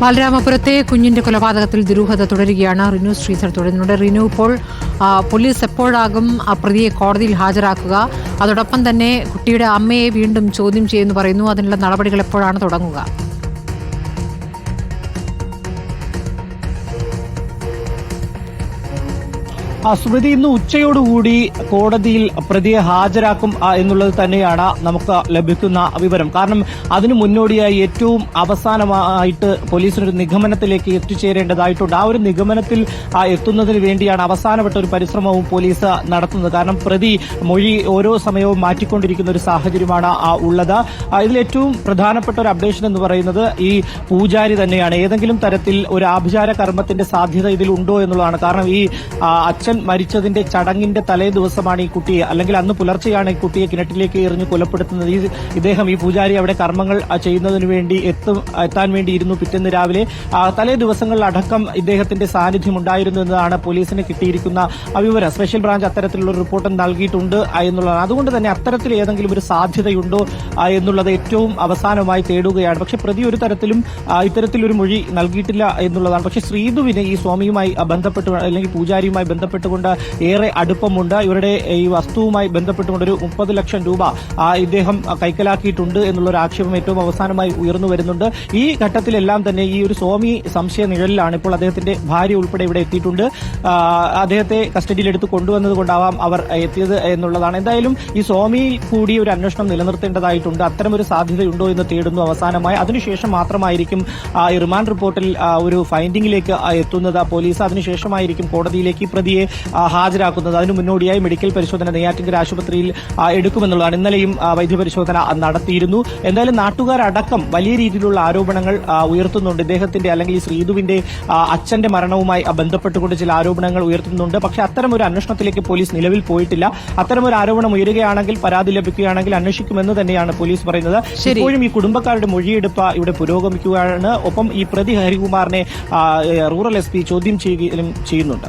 ബാലരാമപുരത്തെ കുഞ്ഞിന്റെ കൊലപാതകത്തിൽ ദുരൂഹത തുടരുകയാണ്. റിനു ശ്രീധർ തുടരുന്നുണ്ട്. റിനു ഇപ്പോൾ പോലീസ് എപ്പോഴാകും പ്രതിയെ കോടതിയിൽ ഹാജരാക്കുക. അതോടൊപ്പം തന്നെ കുട്ടിയുടെ അമ്മയെ വീണ്ടും ചോദ്യം ചെയ്യുമെന്ന് പറയുന്നു. അതിനുള്ള നടപടികൾ എപ്പോഴാണ് തുടങ്ങുക? സ്മൃതി ഇന്ന് ഉച്ചയോടുകൂടി കോടതിയിൽ പ്രതിയെ ഹാജരാക്കും എന്നുള്ളത് തന്നെയാണ് നമുക്ക് ലഭിക്കുന്ന വിവരം. കാരണം അതിനു മുന്നോടിയായി ഏറ്റവും അവസാനമായിട്ട് പോലീസിനൊരു നിഗമനത്തിലേക്ക് എത്തിച്ചേരേണ്ടതായിട്ടുണ്ട്. ആ ഒരു നിഗമനത്തിൽ എത്തുന്നതിന് വേണ്ടിയാണ് അവസാനപ്പെട്ട ഒരു പരിശ്രമവും പോലീസ് നടത്തുന്നത്. കാരണം പ്രതി മൊഴി ഓരോ സമയവും മാറ്റിക്കൊണ്ടിരിക്കുന്ന ഒരു സാഹചര്യമാണ് ഉള്ളത്. ഇതിലേറ്റവും പ്രധാനപ്പെട്ട ഒരു അപ്ഡേഷൻ എന്ന് പറയുന്നത് ഈ പൂജാരി തന്നെയാണ്. ഏതെങ്കിലും തരത്തിൽ ഒരു ആഭിചാര കർമ്മത്തിന്റെ സാധ്യത ഇതിൽ ഉണ്ടോ എന്നുള്ളതാണ്. കാരണം ഈ ആ, മരിച്ചതിന്റെ ചടങ്ങിന്റെ തലേ ദിവസമാണ് ഈ കുട്ടിയെ അല്ലെങ്കിൽ അന്ന് പുലർച്ചെയാണ് ഈ കുട്ടിയെ കിണറ്റിലേക്ക് എറിഞ്ഞ് കൊലപ്പെടുത്തുന്നത്. ഇദ്ദേഹം ഈ പൂജാരി അവിടെ കർമ്മങ്ങൾ ചെയ്യുന്നതിന് വേണ്ടി എത്തും എത്താൻ വേണ്ടി ഇരുന്നു പിറ്റേന്ന് രാവിലെ. തലേ തലേ ദിവസങ്ങളിലടക്കം ഇദ്ദേഹത്തിന്റെ സാന്നിധ്യം ഉണ്ടായിരുന്നു എന്നതാണ് പോലീസിന് കിട്ടിയിരിക്കുന്ന വിവരം. സ്പെഷ്യൽ ബ്രാഞ്ച് അത്തരത്തിലുള്ള റിപ്പോർട്ട് നൽകിയിട്ടുണ്ട് എന്നുള്ളതാണ്. അതുകൊണ്ട് തന്നെ അത്തരത്തിൽ ഏതെങ്കിലും ഒരു സാധ്യതയുണ്ടോ എന്നുള്ളത് ഏറ്റവും അവസാനമായി തേടുകയാണ്. പക്ഷെ പ്രതി ഒരു തരത്തിലും ഇത്തരത്തിലൊരു മൊഴി നൽകിയിട്ടില്ല എന്നുള്ളതാണ്. പക്ഷെ ശ്രീധുവിന് ഈ സ്വാമിയുമായി ബന്ധപ്പെട്ട് അല്ലെങ്കിൽ പൂജാരിയുമായി ബന്ധപ്പെട്ടുകൊണ്ട് ഏറെ അടുപ്പമുണ്ട്. ഇവരുടെ ഈ വസ്തുവുമായി ബന്ധപ്പെട്ടുകൊണ്ട് ഒരു മുപ്പത് ലക്ഷം രൂപ ഇദ്ദേഹം കൈക്കലാക്കിയിട്ടുണ്ട് എന്നുള്ള ഒരു ആക്ഷേപം ഏറ്റവും അവസാനമായി ഉയർന്നു വരുന്നുണ്ട്. ഈ ഘട്ടത്തിലെല്ലാം തന്നെ ഈ ഒരു സ്വാമി സംശയ നിഴലിലാണ് ഇപ്പോൾ അദ്ദേഹത്തിന്റെ ഭാര്യ ഉൾപ്പെടെ ഇവിടെ എത്തിയിട്ടുണ്ട്. അദ്ദേഹത്തെ കസ്റ്റഡിയിലെടുത്ത് കൊണ്ടുവന്നത് കൊണ്ടാവാം അവർ എത്തിയത് എന്നുള്ളതാണ്. എന്തായാലും ഈ സ്വാമി കൂടി ഒരു അന്വേഷണം നിലനിർത്തേണ്ടതായിട്ടുണ്ട്. അത്തരമൊരു സാധ്യതയുണ്ടോ എന്ന് തേടുന്നു അവസാനമായി. അതിനുശേഷം മാത്രമായിരിക്കും ഈ റിമാൻഡ് റിപ്പോർട്ടിൽ ഒരു ഫൈൻഡിംഗിലേക്ക് എത്തുന്നത് പോലീസ്. അതിനുശേഷമായിരിക്കും കോടതിയിലേക്ക് പ്രതിയെ ഹാജരാക്കുന്നത്. അതിനു മുന്നോടിയായി മെഡിക്കൽ പരിശോധന നെയ്യാറ്റിങ്കര ആശുപത്രിയിൽ എടുക്കുമെന്നുള്ളതാണ് ഇന്നലെയും വൈദ്യപരിശോധന നടത്തിയിരുന്നു. എന്തായാലും നാട്ടുകാരടക്കം വലിയ രീതിയിലുള്ള ആരോപണങ്ങൾ ഉയർത്തുന്നുണ്ട്. ഇദ്ദേഹത്തിന്റെ അല്ലെങ്കിൽ ശ്രീധുവിന്റെ അച്ഛന്റെ മരണവുമായി ബന്ധപ്പെട്ടുകൊണ്ട് ചില ആരോപണങ്ങൾ ഉയർത്തുന്നുണ്ട്. പക്ഷെ അത്തരം ഒരു അന്വേഷണത്തിലേക്ക് പോലീസ് നിലവിൽ പോയിട്ടില്ല. അത്തരം ഒരു ആരോപണം ഉയരുകയാണെങ്കിൽ പരാതി ലഭിക്കുകയാണെങ്കിൽ അന്വേഷിക്കുമെന്ന് തന്നെയാണ് പോലീസ് പറയുന്നത്. ഇപ്പോഴും ഈ കുടുംബക്കാരുടെ മൊഴിയെടുപ്പ് ഇവിടെ പുരോഗമിക്കുകയാണ്. ഒപ്പം ഈ പ്രതി ഹരികുമാറിനെ റൂറൽ എസ് പി ചോദ്യം ചെയ്യുകയും ചെയ്യുന്നുണ്ട്.